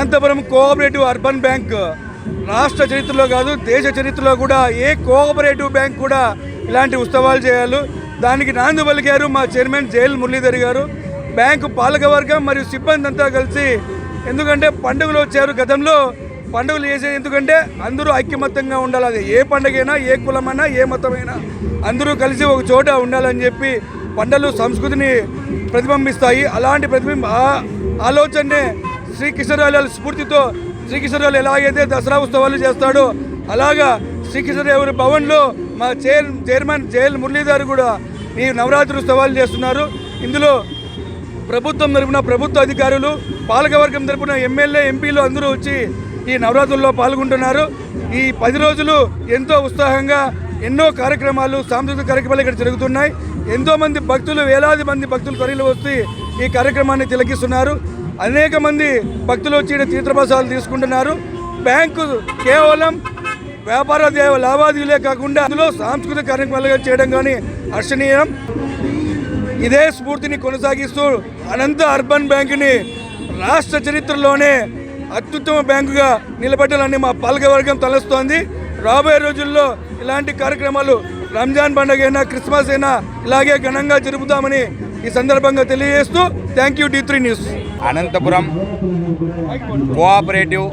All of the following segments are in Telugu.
అనంతపురం కోఆపరేటివ్ అర్బన్ బ్యాంక్ రాష్ట్ర చరిత్రలో కాదు దేశ చరిత్రలో కూడా ఏ కోఆపరేటివ్ బ్యాంక్ కూడా ఇలాంటి ఉత్సవాలు చేయాలి. దానికి నాంది పలికారు మా చైర్మన్ జైల్ మురళీధర్ గారు. బ్యాంకు పాలకవర్గం మరియు సిబ్బంది అంతా కలిసి ఎందుకంటే పండుగలు వచ్చారు గతంలో. పండుగలు చేసేది ఎందుకంటే అందరూ ఐక్యమత్యంగా ఉండాలి. అది ఏ పండుగైనా ఏ కులమైనా ఏ మతమైనా అందరూ కలిసి ఒక చోట ఉండాలని చెప్పి పండుగలు సంస్కృతిని ప్రతిబింబిస్తాయి. అలాంటి ప్రతిబింబ ఆలోచనే శ్రీకృష్ణరాజు స్ఫూర్తితో శ్రీకృష్ణరాజు ఎలాగైతే దసరా ఉత్సవాలు చేస్తాడో అలాగా శ్రీకృష్ణదేవుని భవన్లో మా చైర్ చైర్మన్ జైల్ మురళీధర్ కూడా ఈ నవరాత్రి ఉత్సవాలు చేస్తున్నారు. ఇందులో ప్రభుత్వం తరపున ప్రభుత్వ అధికారులు పాలకవర్గం తరపున ఎమ్మెల్యే ఎంపీలు అందరూ వచ్చి ఈ నవరాత్రుల్లో పాల్గొంటున్నారు. ఈ పది రోజులు ఎంతో ఉత్సాహంగా ఎన్నో కార్యక్రమాలు సాంస్కృతిక కార్యక్రమాలు ఇక్కడ జరుగుతున్నాయి. ఎంతోమంది భక్తులు వేలాది మంది భక్తులు తరలి వచ్చి ఈ కార్యక్రమాన్ని తిలకిస్తున్నారు. అనేక మంది భక్తులు వచ్చి తీర్థప్రసాదాలు తీసుకుంటున్నారు. బ్యాంకు కేవలం వ్యాపార లావాదేవీలే కాకుండా అందులో సాంస్కృతిక కార్యక్రమాలుగా చేయడం కానీ హర్షణీయం ఇదే స్ఫూర్తిని కొనసాగిస్తూ అనంత అర్బన్ బ్యాంకుని రాష్ట్ర చరిత్రలోనే అత్యుత్తమ బ్యాంకుగా నిలబెట్టాలని మా పాలకవర్గం తలస్తోంది. రాబోయే రోజుల్లో ఇలాంటి కార్యక్రమాలు రంజాన్ పండుగ అయినా క్రిస్మస్ అయినా ఇలాగే ఘనంగా జరుపుతామని ఈ సందర్భంగా తెలియజేస్తూ thank you D three news. Anantapuram cooperative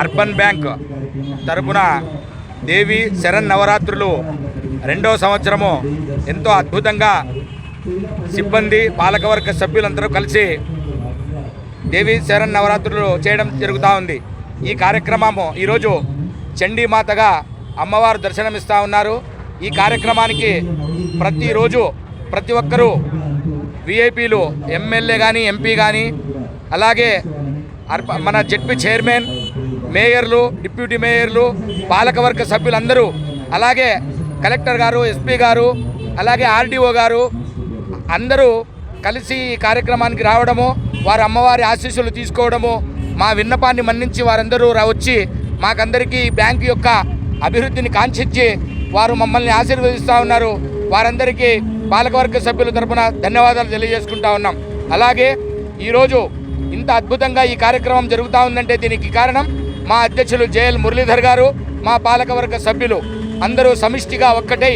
urban bank తరపున దేవి శరణ్ నవరాత్రులు రెండవ సంవత్సరము ఎంతో అద్భుతంగా సిబ్బంది పాలకవర్గ సభ్యులందరూ కలిసి దేవి శరణ్ నవరాత్రులు చేయడం జరుగుతూ ఉంది. ఈ కార్యక్రమము ఈరోజు చండీమాతగా అమ్మవారు దర్శనమిస్తూ ఉన్నారు. ఈ కార్యక్రమానికి ప్రతిరోజు ప్రతి ఒక్కరూ వీఐపీలు ఎమ్మెల్యే కానీ ఎంపీ కానీ అలాగే మన జడ్పీ చైర్మన్ మేయర్లు డిప్యూటీ మేయర్లు పాలకవర్గ సభ్యులందరూ అలాగే కలెక్టర్ గారు ఎస్పీ గారు అలాగే ఆర్డీఓ గారు అందరూ కలిసి ఈ కార్యక్రమానికి రావడము వారి అమ్మవారి ఆశీస్సులు తీసుకోవడము మా విన్నపాన్ని మన్నించి వారందరూ రా వచ్చి మాకందరికీ ఈ బ్యాంకు యొక్క అభివృద్ధిని కాంక్షించి వారు మమ్మల్ని ఆశీర్వదిస్తూ ఉన్నారు. వారందరికీ పాలకవర్గ సభ్యుల తరపున ధన్యవాదాలు తెలియజేసుకుంటా ఉన్నాం. అలాగే ఈరోజు ఇంత అద్భుతంగా ఈ కార్యక్రమం జరుగుతూ ఉందంటే దీనికి కారణం మా అధ్యక్షులు జేఎల్ మురళీధర్ గారు మా పాలకవర్గ సభ్యులు అందరూ సమిష్టిగా ఒక్కటై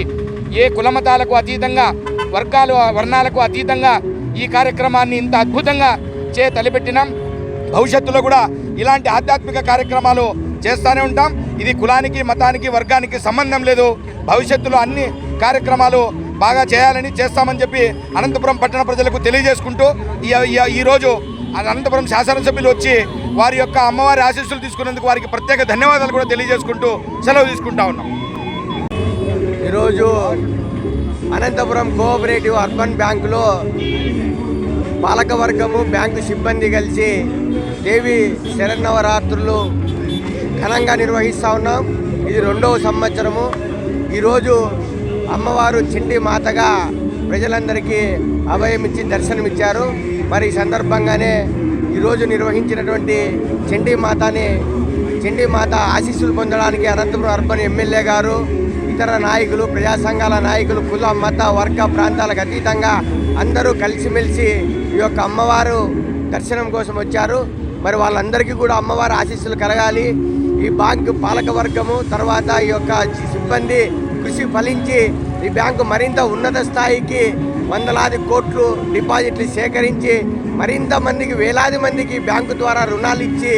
ఏ కులమతాలకు అతీతంగా వర్గాలు వర్ణాలకు అతీతంగా ఈ కార్యక్రమాన్ని ఇంత అద్భుతంగా చే తలపెట్టినాం. భవిష్యత్తులో కూడా ఇలాంటి ఆధ్యాత్మిక కార్యక్రమాలు చేస్తూనే ఉంటాం. ఇది కులానికి మతానికి వర్గానికి సంబంధం లేదు. భవిష్యత్తులో అన్ని కార్యక్రమాలు బాగా చేయాలని చేస్తామని చెప్పి అనంతపురం పట్టణ ప్రజలకు తెలియజేసుకుంటూ ఈ- ఈరోజు అనంతపురం శాసనసభ్యులు వచ్చి వారి యొక్క అమ్మవారి ఆశీస్సులు తీసుకున్నందుకు వారికి ప్రత్యేక ధన్యవాదాలు కూడా తెలియజేసుకుంటూ సెలవు తీసుకుంటా ఉన్నాం. ఈరోజు అనంతపురం కోఆపరేటివ్ అర్బన్ బ్యాంకులో పాలకవర్గము బ్యాంకు సిబ్బంది కలిసి దేవి శరన్నవరాత్రులు ఘనంగా నిర్వహిస్తూ ఉన్నాం. ఇది రెండవ సంవత్సరము. ఈరోజు అమ్మవారు చిండి మాతగా ప్రజలందరికీ అభయమిచ్చి దర్శనమిచ్చారు. మరి ఈ సందర్భంగానే ఈరోజు నిర్వహించినటువంటి చండీ మాతని చండీ మాత ఆశీస్సులు పొందడానికి అనంతపురం అర్బన్ ఎమ్మెల్యే గారు ఇతర నాయకులు ప్రజా సంఘాల నాయకులు కుల మత వర్గ ప్రాంతాలకు అతీతంగా అందరూ కలిసిమెలిసి ఈ యొక్క అమ్మవారు దర్శనం కోసం వచ్చారు. మరి వాళ్ళందరికీ కూడా అమ్మవారి ఆశీస్సులు కలగాలి. ఈ బ్యాంకు పాలక వర్గము తర్వాత ఈ యొక్క సిబ్బంది కృషి ఫలించి ఈ బ్యాంకు మరింత ఉన్నత స్థాయికి వందలాది కోట్లు డిపాజిట్లు సేకరించి మరింత మందికి వేలాది మందికి బ్యాంకు ద్వారా రుణాలు ఇచ్చి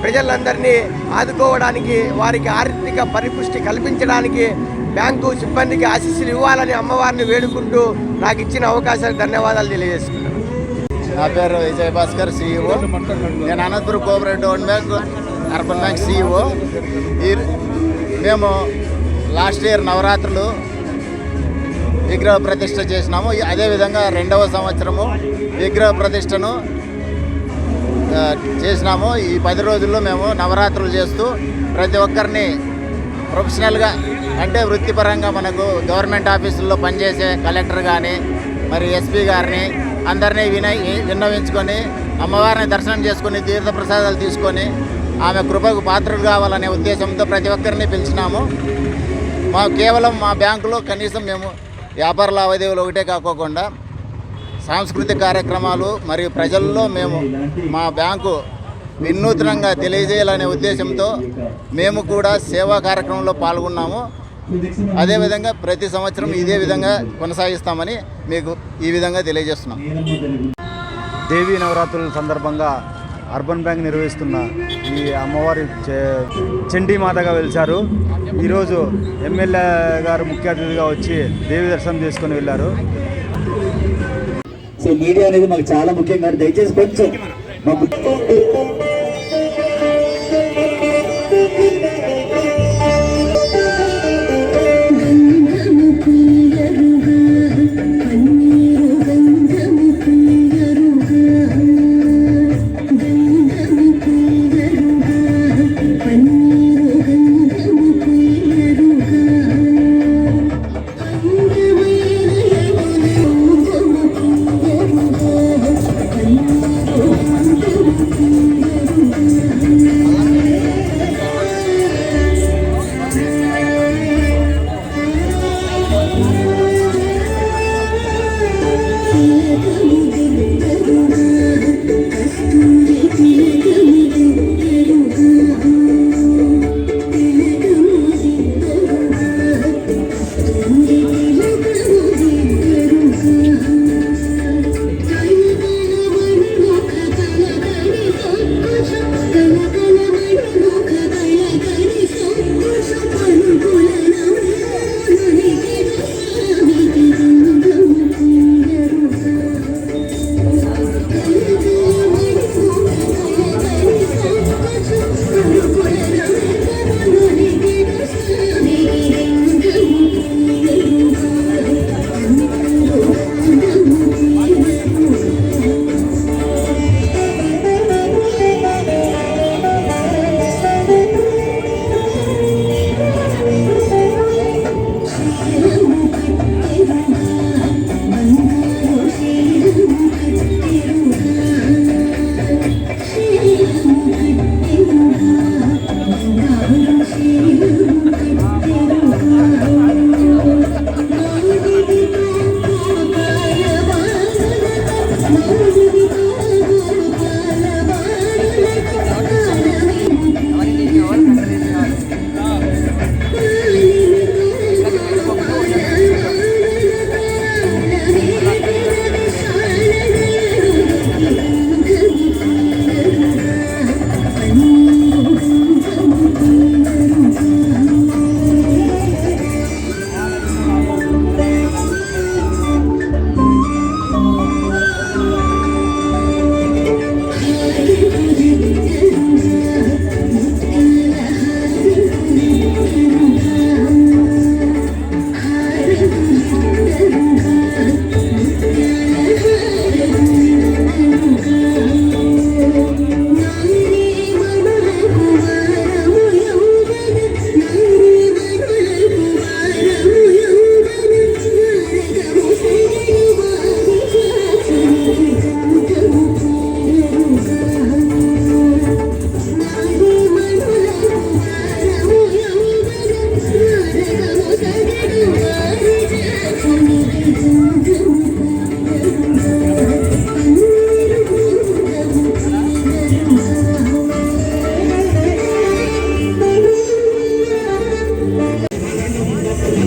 ప్రజలందరినీ ఆదుకోవడానికి వారికి ఆర్థిక పరిపుష్టి కల్పించడానికి బ్యాంకు సిబ్బందికి ఆశీస్సులు ఇవ్వాలని అమ్మవారిని వేడుకుంటూ నాకు ఇచ్చిన అవకాశానికి ధన్యవాదాలు తెలియజేస్తున్నాను నా పేరు విజయ్ భాస్కర్ సిఇఓ నేను Anantapuram cooperative bank urban bank CEO ఈ మేము లాస్ట్ ఇయర్ నవరాత్రులు విగ్రహ ప్రతిష్ట చేసినాము. అదేవిధంగా రెండవ సంవత్సరము విగ్రహ ప్రతిష్టను చేసినాము. ఈ పది రోజుల్లో మేము నవరాత్రులు చేస్తూ ప్రతి ఒక్కరిని ప్రొఫెషనల్గా అంటే వృత్తిపరంగా మనకు గవర్నమెంట్ ఆఫీసుల్లో పనిచేసే కలెక్టర్ కానీ మరి ఎస్పీ గారిని అందరినీ విన విన్నవించుకొని అమ్మవారిని దర్శనం చేసుకొని తీర్థప్రసాదాలు తీసుకొని ఆమె కృపకు పాత్రలు కావాలనే ఉద్దేశంతో ప్రతి ఒక్కరిని పిలిచినాము. మా కేవలం మా బ్యాంకులో కనీసం మేము వ్యాపార లావాదేవీలు ఒకటే కాకోకుండా సాంస్కృతిక కార్యక్రమాలు మరియు ప్రజల్లో మేము మా బ్యాంకు వినూత్నంగా తెలియజేయాలనే ఉద్దేశంతో మేము కూడా సేవా కార్యక్రమంలో పాల్గొన్నాము. అదేవిధంగా ప్రతి సంవత్సరం ఇదే విధంగా కొనసాగిస్తామని మీకు ఈ విధంగా తెలియజేస్తున్నాం. దేవీ నవరాత్రుల సందర్భంగా అర్బన్ బ్యాంక్ నిర్వహిస్తున్న ఈ అమ్మవారి చే- చండీ మాతగా వెలిచారు. ఈరోజు ఎమ్మెల్యే గారు ముఖ్య అతిథిగా వచ్చి దేవి దర్శనం చేసుకొని వెళ్ళారు. సో మీడియా అనేది మాకు చాలా ముఖ్యం దయచేసి కొంచెం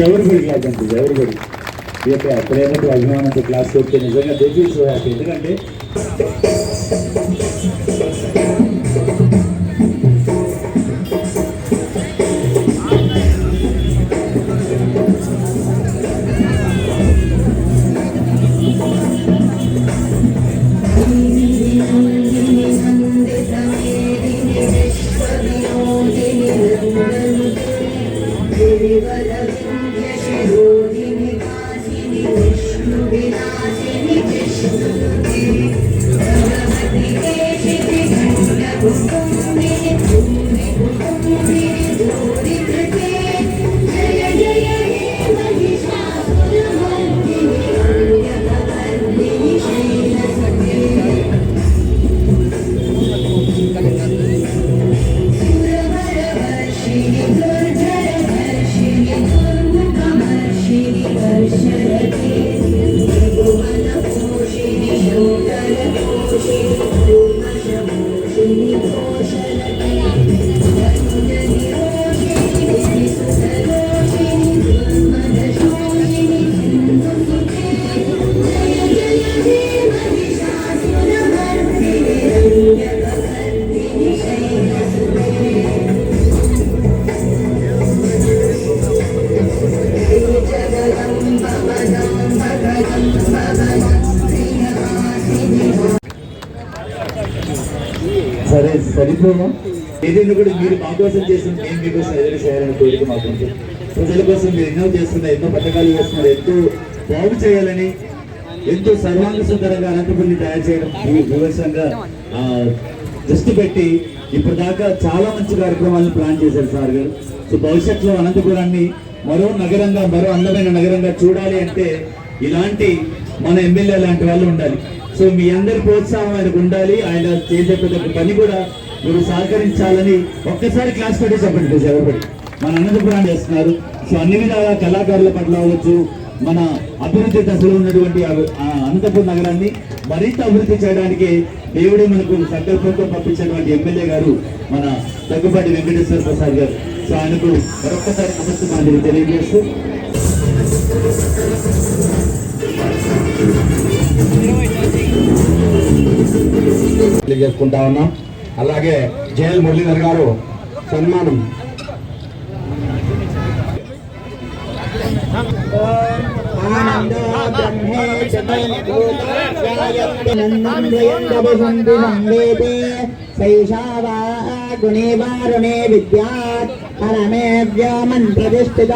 ఎవరిబడి క్లాస్ అంటే ఎవరిబడి ఈ యొక్క ప్రేమతో అభిమానంతో క్లాస్ చెప్తే నిజంగా దేశీ సో హ్యాపీ ఎందుకంటే సరే ఏదైనా కూడా మీరు మా కోసం చేసిన మేము మీకోసం ఏదైనా చేయాలని కోరిక మాకు ప్రజల కోసం మీరు ఎన్నో చేస్తున్నారు ఎన్నో పథకాలు చేస్తున్నారు ఎంతో బాగు చేయాలని ఎంతో సర్వాంగ సుందరంగా అనంతపురిని తయారు చేయడం భూ- ఆ, దృష్టి పెట్టి ఇప్పుడు దాకా చాలా మంచి కార్యక్రమాలను ప్లాన్ చేశారు సార్ గారు. సో భవిష్యత్తులో అనంతపురాన్ని మరో నగరంగా మరో అందమైన నగరంగా చూడాలి అంటే ఇలాంటి మన ఎమ్మెల్యే లాంటి వాళ్ళు ఉండాలి. సో మీ అందరి ప్రోత్సాహం ఆయనకు ఉండాలి. ఆయన చేసే ప్రతి పని కూడా మీరు సహకరించాలని ఒక్కసారి క్లాస్ పెట్టి చెప్పండి ప్లీజ్ ఎవరిబడి మన అనంతపురం చేస్తున్నారు. సో అన్ని విధాల కళాకారుల పట్ల అవ్వచ్చు మన అభివృద్ధి దశలో ఉన్నటువంటి ఆ అనంతపురం నగరాన్ని మరింత అభివృద్ధి చేయడానికి దేవుడే మనకు సంకల్పంతో పంపించినటువంటి ఎమ్మెల్యే గారు మన దగ్గుపాటి వెంకటేశ్వర ప్రసాద్ గారు. సో ఆయనకు మరొక్కసారి నమస్తే తెలియజేస్తూ తెలియజేసుకుంటా ఉన్నాం. అలాగే జయల్ మురళీధర్ గారు సన్మానం. గుణేవారుణే విద్యా పరమే వ్యోమన్ ప్రతిష్ఠిత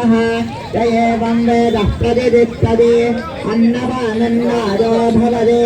ఏం వేద ప్రతిదిత్తది అన్నవానన్నాదో భవదే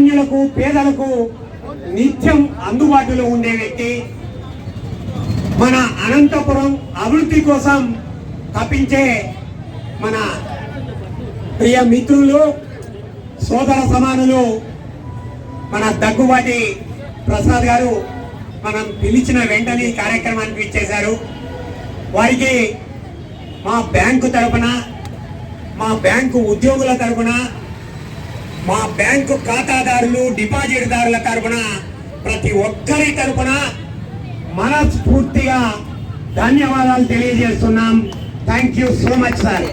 సామాన్యులకు పేదలకు నిత్యం అందుబాటులో ఉండే వ్యక్తి. మన అనంతపురం అభివృద్ధి కోసం తప్పించే మన ప్రియ మిత్రులు సోదర సమానులు మన దగ్గుబాటి ప్రసాద్ గారు మనం పిలిచిన వెంటనే కార్యక్రమానికి ఇచ్చేశారు వారికి మా బ్యాంకు తరపున మా బ్యాంకు ఉద్యోగుల తరపున మా బ్యాంకు ఖాతాదారులు డిపాజిట్దారుల తరఫున ప్రతి ఒక్కరి తరఫున మనస్ఫూర్తిగా ధన్యవాదాలు తెలియజేస్తున్నాం. Thank you so much sir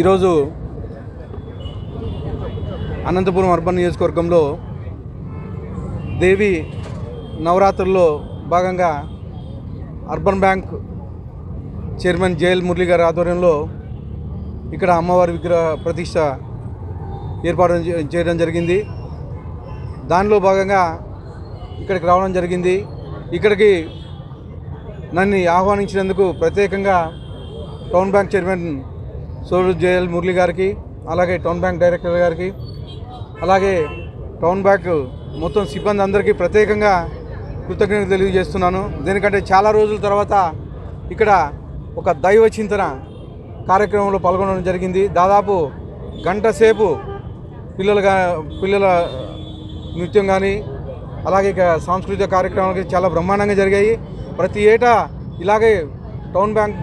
ఈరోజు అనంతపురం అర్బన్ నియోజకవర్గంలో దేవి నవరాత్రుల్లో భాగంగా urban bank chairman JL Murali గారి ఆధ్వర్యంలో ఇక్కడ అమ్మవారి విగ్రహ ప్రతిష్ట ఏర్పాటు చేయడం జరిగింది. దానిలో భాగంగా ఇక్కడికి రావడం జరిగింది. ఇక్కడికి నన్ను ఆహ్వానించినందుకు ప్రత్యేకంగా టౌన్ బ్యాంక్ చైర్మన్ సోడు జేఎల్ మురళి గారికి అలాగే టౌన్ బ్యాంక్ డైరెక్టర్ గారికి అలాగే టౌన్ బ్యాంక్ మొత్తం సిబ్బంది అందరికీ ప్రత్యేకంగా కృతజ్ఞతలు తెలియజేస్తున్నాను. దీనికంటే చాలా రోజుల తర్వాత ఇక్కడ ఒక దైవ చింతన కార్యక్రమంలో పాల్గొనడం జరిగింది. దాదాపు గంట సేపు పిల్లలుగా పిల్లల నృత్యం కానీ అలాగే ఇక సాంస్కృతిక కార్యక్రమాలు చాలా బ్రహ్మాండంగా జరిగాయి. ప్రతి ఏటా ఇలాగే టౌన్ బ్యాంక్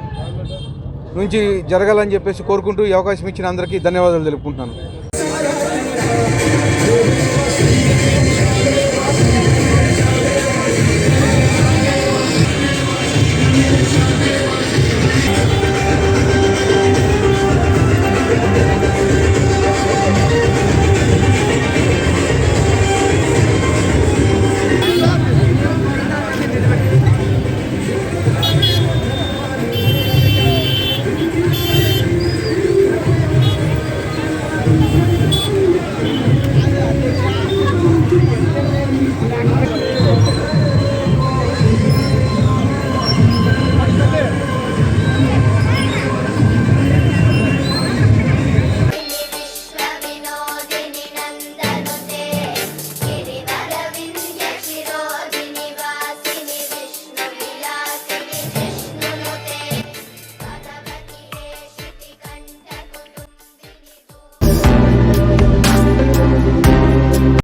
నుంచి జరగాలని చెప్పేసి కోరుకుంటూ ఈ అవకాశం ఇచ్చిన అందరికీ ధన్యవాదాలు తెలుపుకుంటున్నాను.